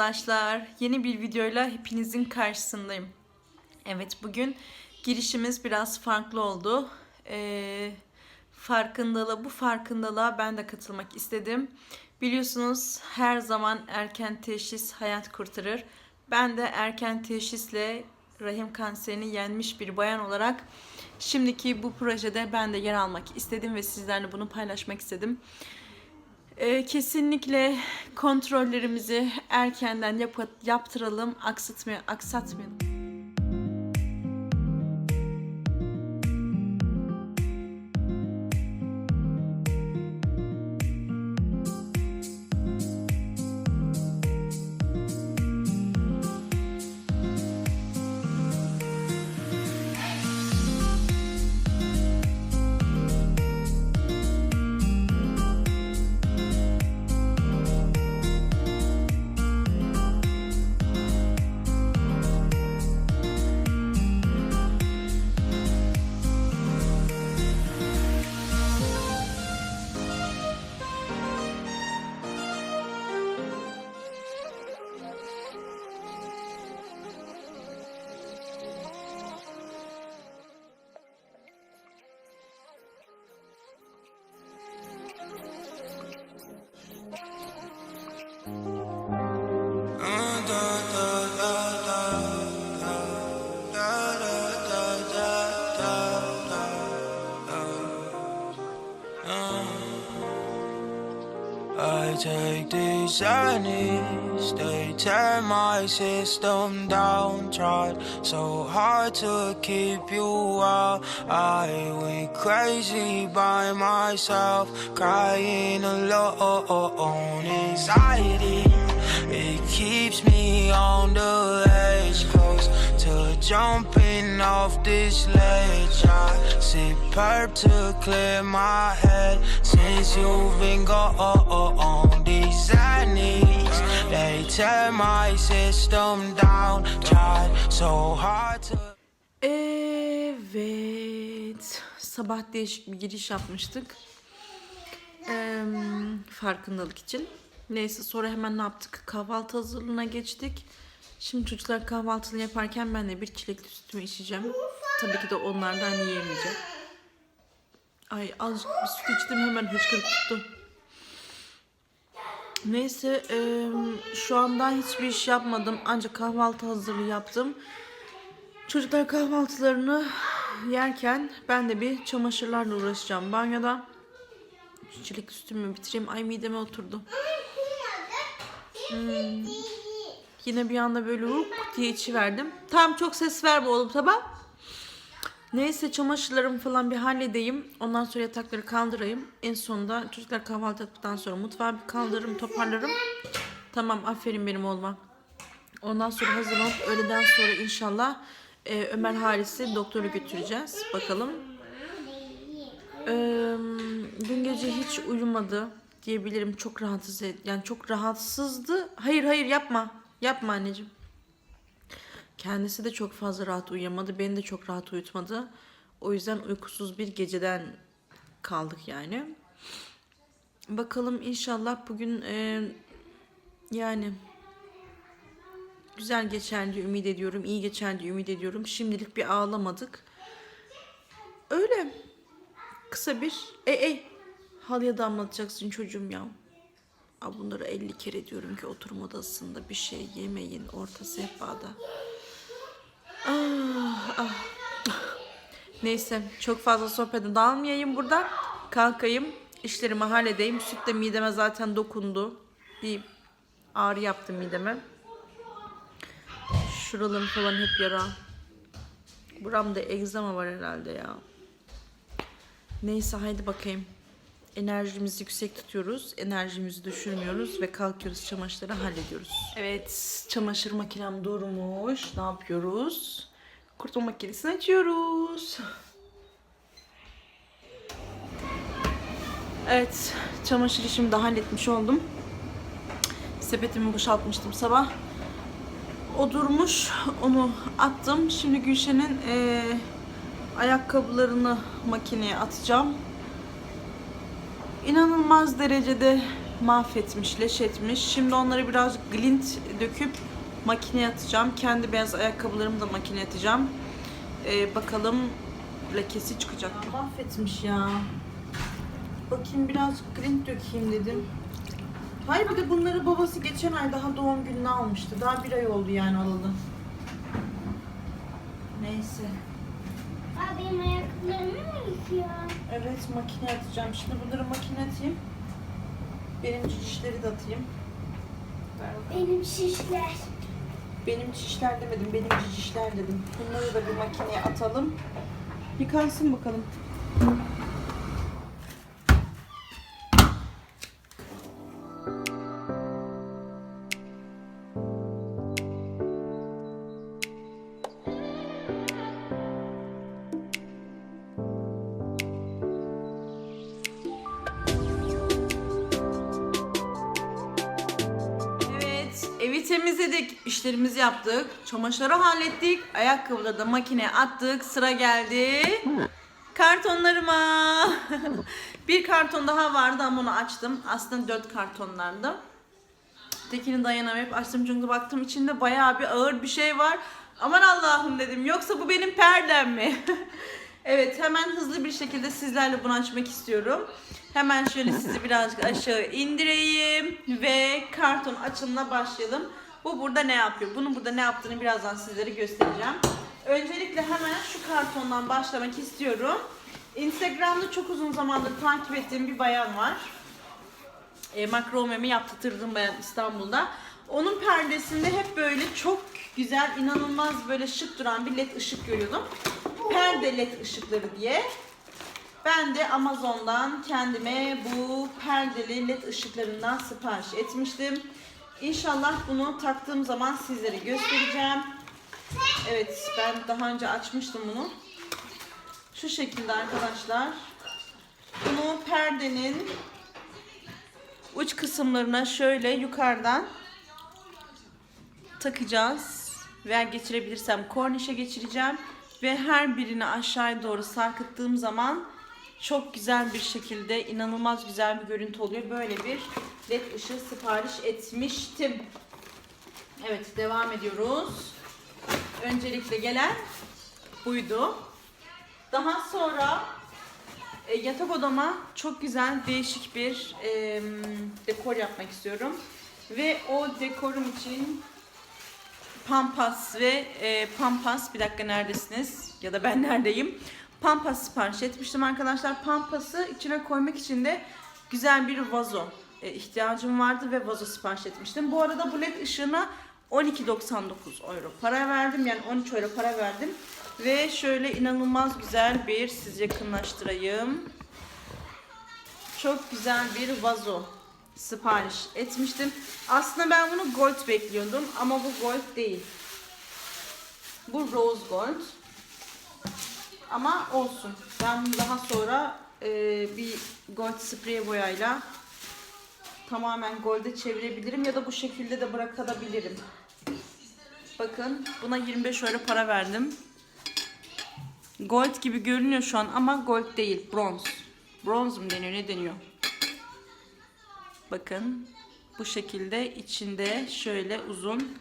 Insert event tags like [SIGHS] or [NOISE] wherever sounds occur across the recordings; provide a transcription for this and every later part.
Arkadaşlar. Yeni bir videoyla hepinizin karşısındayım. Evet bugün girişimiz biraz farklı oldu. Ee, farkındalığa, bu farkındalığa ben de katılmak istedim. Biliyorsunuz her zaman erken teşhis hayat kurtarır. Ben de erken teşhisle rahim kanserini yenmiş bir bayan olarak şimdiki bu projede ben de yer almak istedim ve sizlerle bunu paylaşmak istedim. Ee, kesinlikle kontrollerimizi erkenden yap- yaptıralım, aksatmay- aksatmayalım. Take these journeys, they tear my system down. Tried so hard to keep you out. I went crazy by myself, crying alone. Anxiety, it keeps me on the edge, close to jumping off this ledge. I sip perp to clear my head since you've been gone. These knees, they tear my system down. Tried so hard to. Evet, sabah değişik bir giriş yapmıştık. Ee, farkındalık için. Neyse sonra hemen ne yaptık? Kahvaltı hazırlığına geçtik. Şimdi çocuklar kahvaltını yaparken ben de bir çilekli sütümü içeceğim. Tabii ki de onlardan yiyemeyeceğim. Ay azıcık bir süt içtim hemen hıçkırık tuttu. Neyse eee, şu anda hiçbir iş yapmadım. Ancak kahvaltı hazırlığı yaptım. Çocuklar kahvaltılarını yerken ben de bir çamaşırlarla uğraşacağım banyoda. Şu çilek sütümü bitireyim. Ay mideme oturdu. Hmm. Yine bir anda böyle huk diye içi verdim. Tamam çok ses verme oğlum tamam. Neyse çamaşırlarımı falan bir halledeyim. Ondan sonra yatakları kaldırayım. En sonunda çocuklar kahvaltı ettikten sonra mutfağı bir kaldırırım, toparlarım. Tamam aferin benim oğluma. Ondan sonra hazırlanıp öğleden sonra inşallah e, Ömer Haris'i doktora götüreceğiz. Bakalım. Ee, dün gece hiç uyumadı diyebilirim. Çok rahatsız et- yani çok rahatsızdı. Hayır hayır yapma. Yapma anneciğim. Kendisi de çok fazla rahat uyuyamadı. Beni de çok rahat uyutmadı. O yüzden uykusuz bir geceden kaldık yani. Bakalım inşallah bugün e, yani güzel geçer diye ümit ediyorum. iyi geçer diye ümit ediyorum. Şimdilik bir ağlamadık. Öyle. Kısa bir e e halıya damlatacaksın çocuğum ya. Aa, bunları 50 kere diyorum ki oturma odasında bir şey yemeyin orta sehpada. Ah, ah. Neyse çok fazla sohbete dalmayayım burada. Kalkayım işlerimi halledeyim. Süt de mideme zaten dokundu. Bir ağrı yaptı mideme. Şuralarım falan hep yara. Buramda egzama var herhalde ya. Neyse haydi bakayım. Enerjimizi yüksek tutuyoruz. Enerjimizi düşürmüyoruz ve kalkıyoruz çamaşırları hallediyoruz. Evet çamaşır makinem durmuş. Ne yapıyoruz? Kurutma makinesini açıyoruz. Evet çamaşır işimi de halletmiş oldum. Sepetimi boşaltmıştım sabah. O durmuş. Onu attım. Şimdi Gülşen'in eee, ayakkabılarını makineye atacağım. İnanılmaz derecede mahvetmiş, leş etmiş. Şimdi onları biraz glint döküp makineye atacağım. Kendi beyaz ayakkabılarımı da makineye atacağım. Ee, bakalım lekesi çıkacak. mı? Mahvetmiş ya. Bakayım birazcık glint dökeyim dedim. Hayır bir de bunları babası geçen ay daha doğum gününe almıştı. Daha bir ay oldu yani alalı. Neyse. Aa, benim? Evet makine atacağım. Şimdi bunları makine atayım. Benim cicişleri de atayım. Benim şişler. Benim çişler demedim, benim cicişler dedim. Bunları da bir makineye atalım. Yıkansın bakalım. Evi temizledik, işlerimizi yaptık, çamaşırları hallettik, ayakkabıları da makineye attık. Sıra geldi kartonlarıma. [LAUGHS] bir karton daha vardı ama onu açtım. Aslında dört kartonlardı. Tekini dayanamayıp açtım çünkü baktım içinde bayağı bir ağır bir şey var. Aman Allah'ım dedim yoksa bu benim perdem mi? [LAUGHS] evet hemen hızlı bir şekilde sizlerle bunu açmak istiyorum. Hemen şöyle sizi [LAUGHS] birazcık aşağı indireyim ve karton açılımına başlayalım. Bu burada ne yapıyor? Bunun burada ne yaptığını birazdan sizlere göstereceğim. Öncelikle hemen şu kartondan başlamak istiyorum. Instagram'da çok uzun zamandır takip ettiğim bir bayan var e, makromemi yaptırdım ben İstanbul'da. Onun perdesinde hep böyle çok güzel, inanılmaz böyle şık duran bir led ışık görüyordum. Perde led ışıkları diye. Ben de Amazon'dan kendime bu perdeli led ışıklarından sipariş etmiştim. İnşallah bunu taktığım zaman sizlere göstereceğim. Evet, ben daha önce açmıştım bunu. Şu şekilde arkadaşlar. Bunu perdenin uç kısımlarına şöyle yukarıdan takacağız. Veya geçirebilirsem kornişe geçireceğim. Ve her birini aşağıya doğru sarkıttığım zaman çok güzel bir şekilde inanılmaz güzel bir görüntü oluyor. Böyle bir led ışığı sipariş etmiştim. Evet devam ediyoruz. Öncelikle gelen buydu. Daha sonra e, yatak odama çok güzel değişik bir e, dekor yapmak istiyorum. Ve o dekorum için pampas ve e, pampas bir dakika neredesiniz ya da ben [LAUGHS] neredeyim? Pampas sipariş etmiştim arkadaşlar. Pampası içine koymak için de güzel bir vazo e, ihtiyacım vardı ve vazo sipariş etmiştim. Bu arada bu led ışığına 12.99 euro para verdim. Yani 13 euro para verdim. Ve şöyle inanılmaz güzel bir siz yakınlaştırayım. Çok güzel bir vazo sipariş etmiştim. Aslında ben bunu gold bekliyordum ama bu gold değil. Bu rose gold. Ama olsun. Ben daha sonra e, bir gold sprey boyayla tamamen golde çevirebilirim ya da bu şekilde de bırakabilirim. Bakın buna 25 euro para verdim. Gold gibi görünüyor şu an ama gold değil, bronz. Bronz mu deniyor, ne deniyor? Bakın bu şekilde içinde şöyle uzun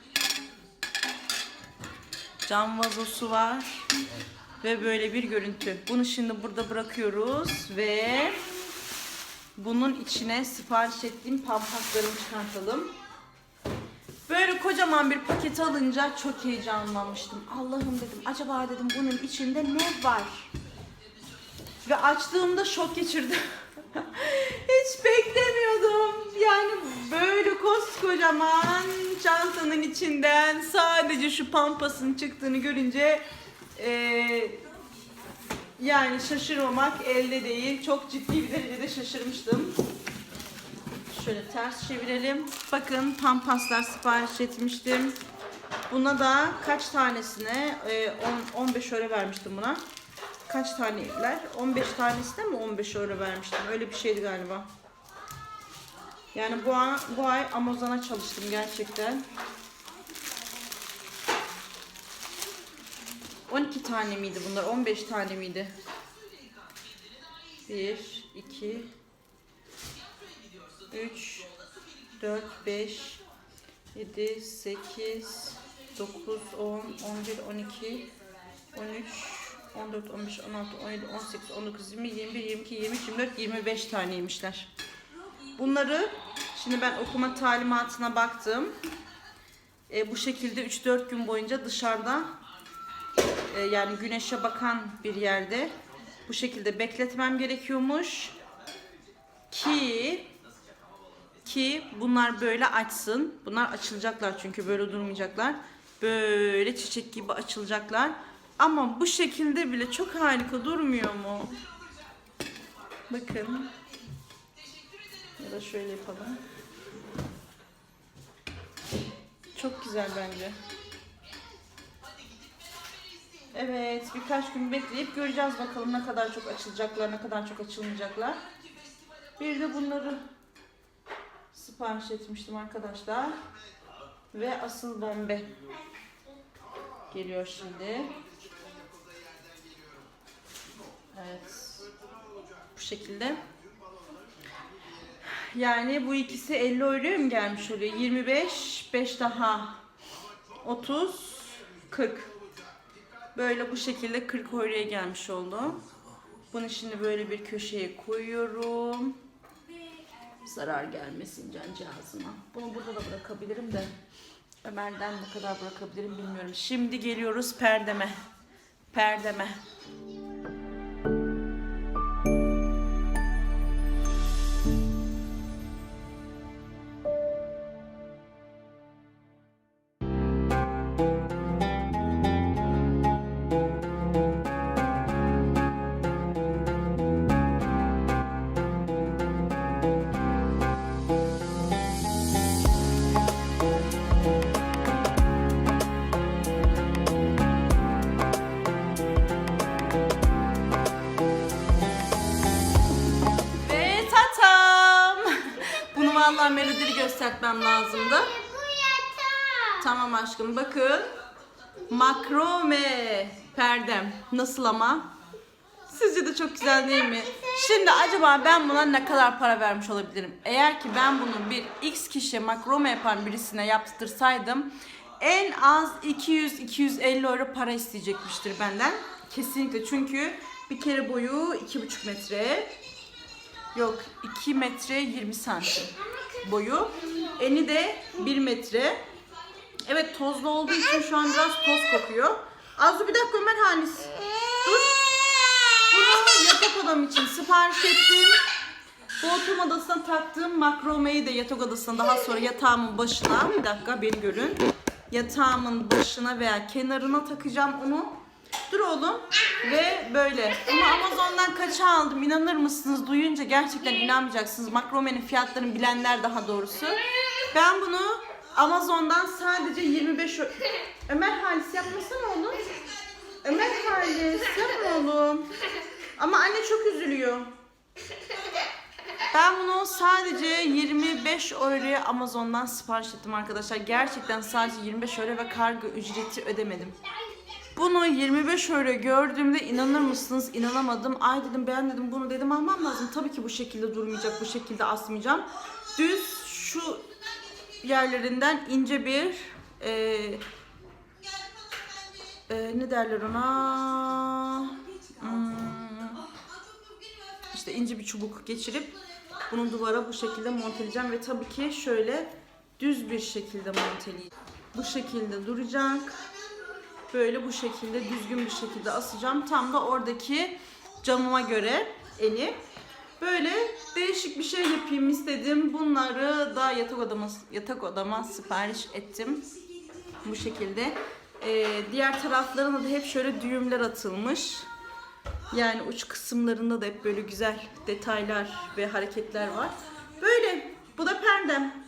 cam vazosu var ve böyle bir görüntü. Bunu şimdi burada bırakıyoruz ve bunun içine sipariş ettiğim pampaklarımı çıkartalım. Böyle kocaman bir paket alınca çok heyecanlanmıştım. Allah'ım dedim acaba dedim bunun içinde ne var? Ve açtığımda şok geçirdim. [LAUGHS] [LAUGHS] Hiç beklemiyordum. Yani böyle koskocaman çantanın içinden sadece şu pampasın çıktığını görünce eee, yani şaşırmamak elde değil. Çok ciddi bir derecede şaşırmıştım. Şöyle ters çevirelim. Bakın pampaslar sipariş etmiştim. Buna da kaç tanesine? 10, 15 euro vermiştim buna. Kaç taneler? 15 tanesine mi 15 euro vermiştim? Öyle bir şeydi galiba. Yani bu, an, bu ay Amazon'a çalıştım gerçekten. 12 tane miydi bunlar? 15 tane miydi? 1, 2, 3, 4, 5, 7, 8, 9, 10, 11, 12, 13, 14, 15, 16, 17, 18, 19, 20, 21, 22, 23, 24, 25 taneymişler. Bunları şimdi ben okuma talimatına baktım. E, bu şekilde 3-4 gün boyunca dışarıda e, yani güneşe bakan bir yerde bu şekilde bekletmem gerekiyormuş ki ki bunlar böyle açsın. Bunlar açılacaklar çünkü böyle durmayacaklar. Böyle çiçek gibi açılacaklar. Ama bu şekilde bile çok harika durmuyor mu? Bakın. Ya da şöyle yapalım. Çok güzel bence. Evet, birkaç gün bekleyip göreceğiz bakalım ne kadar çok açılacaklar, ne kadar çok açılmayacaklar. Bir de bunları sipariş etmiştim arkadaşlar. Ve asıl bombe geliyor şimdi. Evet. Bu şekilde. Yani bu ikisi 50 euroya mı gelmiş oluyor? 25, 5 daha 30, 40. Böyle bu şekilde 40 euroya gelmiş oldu. Bunu şimdi böyle bir köşeye koyuyorum. Zarar gelmesin cancağızıma. Bunu burada da bırakabilirim de. Ömer'den ne kadar bırakabilirim bilmiyorum. Şimdi geliyoruz perdeme. Perdeme. Göstermem lazımdı. Tamam aşkım bakın. Makrome perdem. Nasıl ama? Sizce de çok güzel değil mi? Şimdi acaba ben buna ne kadar para vermiş olabilirim? Eğer ki ben bunu bir X kişi makrome yapan birisine yaptırsaydım en az 200-250 euro para isteyecekmiştir benden. Kesinlikle çünkü bir kere boyu 2,5 metre. Yok 2 metre 20 santim boyu. Eni de 1 metre. Evet tozlu olduğu için şu an biraz toz kokuyor. Arzu bir dakika Ömer Halis. Dur. Bunu yatak odam için sipariş ettim. Bu oturma odasına taktığım makromeyi de yatak odasına daha sonra yatağımın başına bir dakika beni görün. Yatağımın başına veya kenarına takacağım onu. Dur oğlum. Ve böyle. Bunu Amazon'dan kaça aldım inanır mısınız? Duyunca gerçekten inanmayacaksınız. Makromenin fiyatlarını bilenler daha doğrusu. Ben bunu Amazon'dan sadece 25 ö- Ömer Halis yapmasana oğlum. Ömer Halis yapma oğlum. Ama anne çok üzülüyor. Ben bunu sadece 25 euroya Amazon'dan sipariş ettim arkadaşlar. Gerçekten sadece 25 euro ve kargo ücreti ödemedim. Bunu 25 euro gördüğümde inanır mısınız? İnanamadım. Ay dedim ben dedim bunu dedim almam lazım. Tabii ki bu şekilde durmayacak, bu şekilde asmayacağım. Düz şu yerlerinden ince bir e, e, ne derler ona? Hmm, işte ince bir çubuk geçirip bunu duvara bu şekilde monteleyeceğim ve tabii ki şöyle düz bir şekilde monteleyeceğim. Bu şekilde duracak. Böyle bu şekilde düzgün bir şekilde asacağım. Tam da oradaki camıma göre eni. Böyle değişik bir şey yapayım istedim. Bunları da yatak odama, yatak odama sipariş ettim. Bu şekilde. Ee, diğer taraflarına da hep şöyle düğümler atılmış. Yani uç kısımlarında da hep böyle güzel detaylar ve hareketler var. Böyle. Bu da perdem.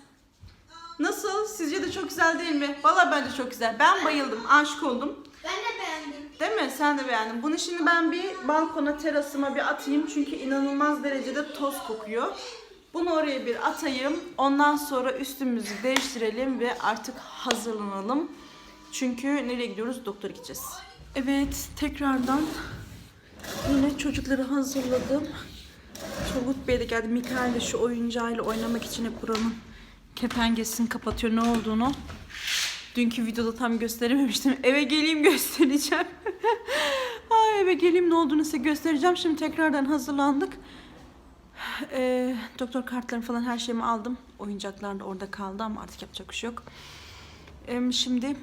Nasıl? Sizce de çok güzel değil mi? Valla bence çok güzel. Ben bayıldım. Aşık oldum. Ben de beğendim. Değil mi? Sen de beğendin. Bunu şimdi ben bir balkona, terasıma bir atayım. Çünkü inanılmaz derecede toz kokuyor. Bunu oraya bir atayım. Ondan sonra üstümüzü değiştirelim ve artık hazırlanalım. Çünkü nereye gidiyoruz? Doktora gideceğiz. Evet, tekrardan yine çocukları hazırladım. Turgut Bey de geldi. Mikael de şu oyuncağıyla oynamak için hep buranın kepengesini kapatıyor ne olduğunu. Dünkü videoda tam gösterememiştim. [LAUGHS] Eve geleyim göstereceğim. [LAUGHS] Ay eve geleyim ne olduğunu size göstereceğim. Şimdi tekrardan hazırlandık. [SIGHS] Ee, doktor kartlarını falan her şeyimi aldım. Oyuncaklar da orada kaldı ama artık yapacak bir şey yok. Ee, şimdi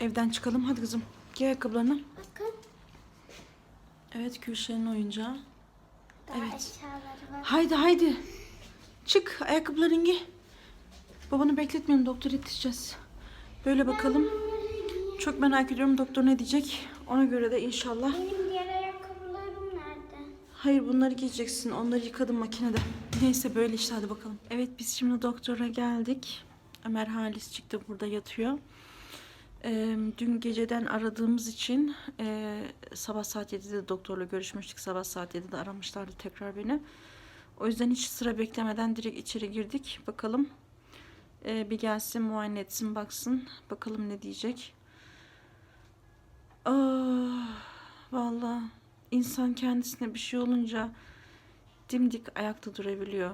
evden çıkalım. Hadi kızım. Giy ayakkabılarını. Bakın. Evet Gülşen'in oyuncağı. Daha Evet. Haydi haydi. Çık ayakkabılarını giy. Babanı bekletmeyelim doktor yetişeceğiz. Böyle bakalım. Çok merak ediyorum doktor ne diyecek. Ona göre de inşallah. Benim diğer ayakkabılarım nerede? Hayır bunları giyeceksin. Onları yıkadım makinede. Neyse böyle işte hadi bakalım. Evet biz şimdi doktora geldik. Ömer Halis çıktı burada yatıyor. Ee, dün geceden aradığımız için e, sabah saat 7'de doktorla görüşmüştük. Sabah saat 7'de aramışlardı tekrar beni. O yüzden hiç sıra beklemeden direkt içeri girdik. Bakalım Ee, bir gelsin muayene etsin baksın. Bakalım ne diyecek. Ah, vallahi insan kendisine bir şey olunca dimdik ayakta durabiliyor.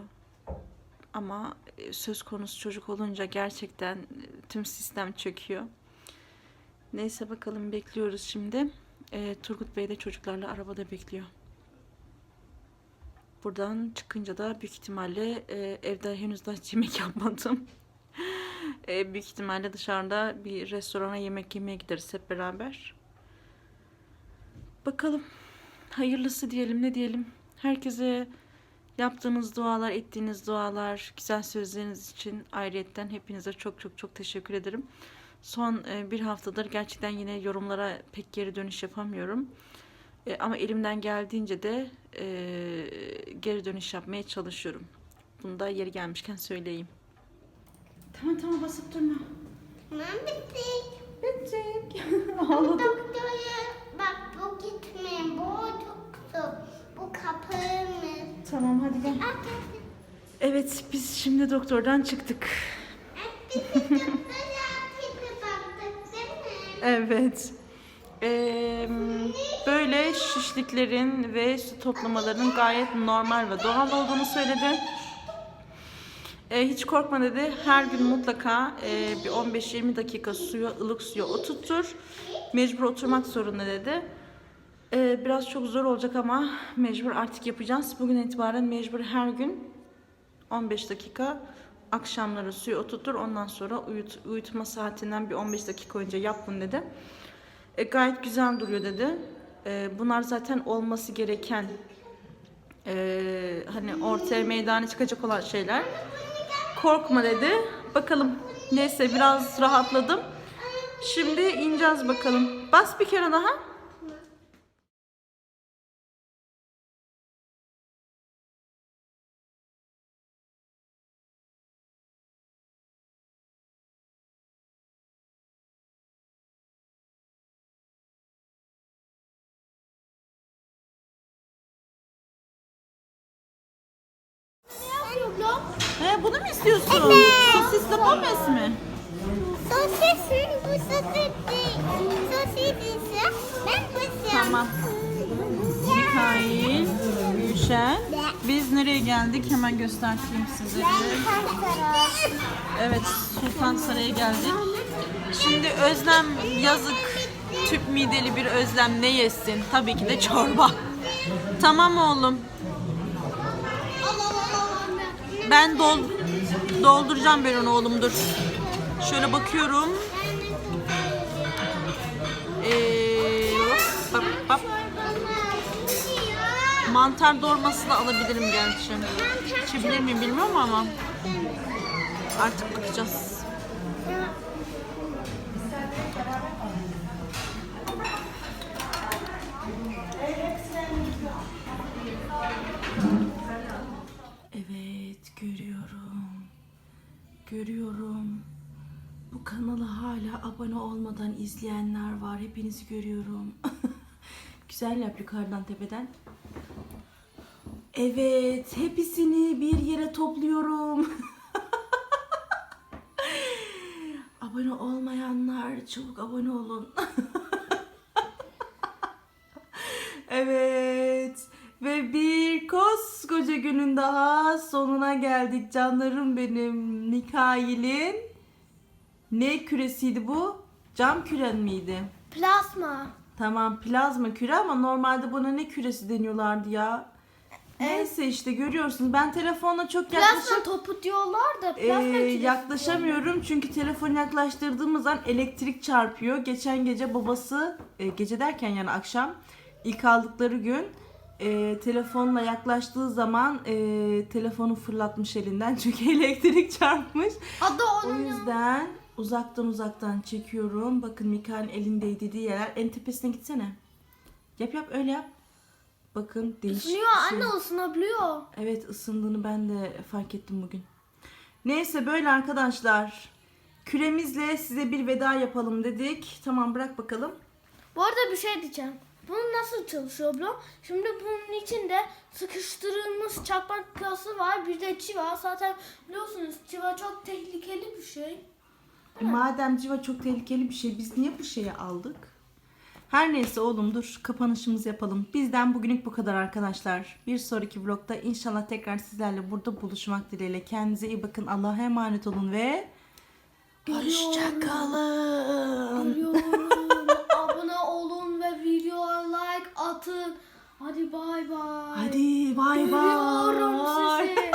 Ama e, söz konusu çocuk olunca gerçekten e, tüm sistem çöküyor. Neyse bakalım bekliyoruz şimdi. E, Turgut Bey de çocuklarla arabada bekliyor. Buradan çıkınca da büyük ihtimalle e, evde henüz daha yemek yapmadım. [LAUGHS] E, büyük ihtimalle dışarıda bir restorana yemek yemeye gideriz hep beraber. Bakalım. Hayırlısı diyelim ne diyelim. Herkese yaptığınız dualar, ettiğiniz dualar, güzel sözleriniz için ayrıyetten hepinize çok çok çok teşekkür ederim. Son e, bir haftadır gerçekten yine yorumlara pek geri dönüş yapamıyorum. E, ama elimden geldiğince de e, geri dönüş yapmaya çalışıyorum. Bunu da yeri gelmişken söyleyeyim. Tamam tamam basıp durma. Tamam bitti. Bitecek. [LAUGHS] Doktora bak bu gitmeyin. Bu çok zor. Bu kapağımız. Tamam hadi gel. Evet biz şimdi doktordan çıktık. Evet. Ee, böyle şişliklerin ve su toplamalarının gayet normal ve doğal olduğunu söyledi. Ee, hiç korkma dedi. Her gün mutlaka e, bir 15-20 dakika suya, ılık suya oturtur. Mecbur oturmak zorunda dedi. Ee, biraz çok zor olacak ama mecbur artık yapacağız. Bugün itibaren mecbur her gün 15 dakika akşamları suyu oturtur. Ondan sonra uyut, uyutma saatinden bir 15 dakika önce yap bunu dedi. E, gayet güzel duruyor dedi. E, bunlar zaten olması gereken e, hani ortaya meydana çıkacak olan şeyler. Korkma dedi. Bakalım. Neyse biraz rahatladım. Şimdi ineceğiz bakalım. Bas bir kere daha. Mu istiyorsun? Sosisli pommes mi? Sosis mi? Bu sosis değil. Sosis ise ben bu Tamam. Mikail, Gülşen. Biz nereye geldik? Hemen göstereyim size. Evet, Sultan Saray'a geldik. Şimdi Özlem yazık tüp mideli bir Özlem ne yesin? Tabii ki de çorba. Tamam oğlum. Ben dol dolduracağım ben onu oğlum dur. Şöyle bakıyorum. Ee, hop, hop. Mantar dolması da alabilirim gerçi. İçebilir miyim bilmiyorum ama artık bakacağız. Evet görüyorum. Görüyorum. Bu kanala hala abone olmadan izleyenler var. Hepinizi görüyorum. [LAUGHS] Güzel yap yukarıdan tepeden. Evet, hepsini bir yere topluyorum. [LAUGHS] abone olmayanlar çabuk abone olun. [LAUGHS] evet. Ve bir koskoca günün daha sonuna geldik canlarım benim. Mikail'in ne küresiydi bu? Cam küren miydi? Plasma. Tamam plazma küre ama normalde buna ne küresi deniyorlardı ya? Neyse işte görüyorsunuz ben telefonla çok Plasma yaklaşıp topu diyorlar da e, plasma küresi yaklaşamıyorum çünkü telefonu yaklaştırdığımız an elektrik çarpıyor. Geçen gece babası e, gece derken yani akşam ilk aldıkları gün e, telefonla yaklaştığı zaman e, telefonu fırlatmış elinden [LAUGHS] çünkü elektrik çarpmış. Adı O onun yüzden uzaktan uzaktan çekiyorum. Bakın Mika'nın elindeydi dediği yerler. En tepesine gitsene. Yap yap öyle yap. Bakın değişik bir şey. anne ısınabiliyor. Evet ısındığını ben de fark ettim bugün. Neyse böyle arkadaşlar. Küremizle size bir veda yapalım dedik. Tamam bırak bakalım. Bu arada bir şey diyeceğim. Bu nasıl çalışıyor musun? Şimdi bunun içinde sıkıştırılmış çakmak kası var. Bir de çiva. Zaten biliyorsunuz çiva çok tehlikeli bir şey. Madem civa çok tehlikeli bir şey biz niye bu şeyi aldık? Her neyse oğlum dur kapanışımızı yapalım. Bizden bugünlük bu kadar arkadaşlar. Bir sonraki vlogda inşallah tekrar sizlerle burada buluşmak dileğiyle. Kendinize iyi bakın. Allah'a emanet olun ve hoşçakalın. Atın. Hadi bay bay. Hadi bay bay. Görüyorum sizi.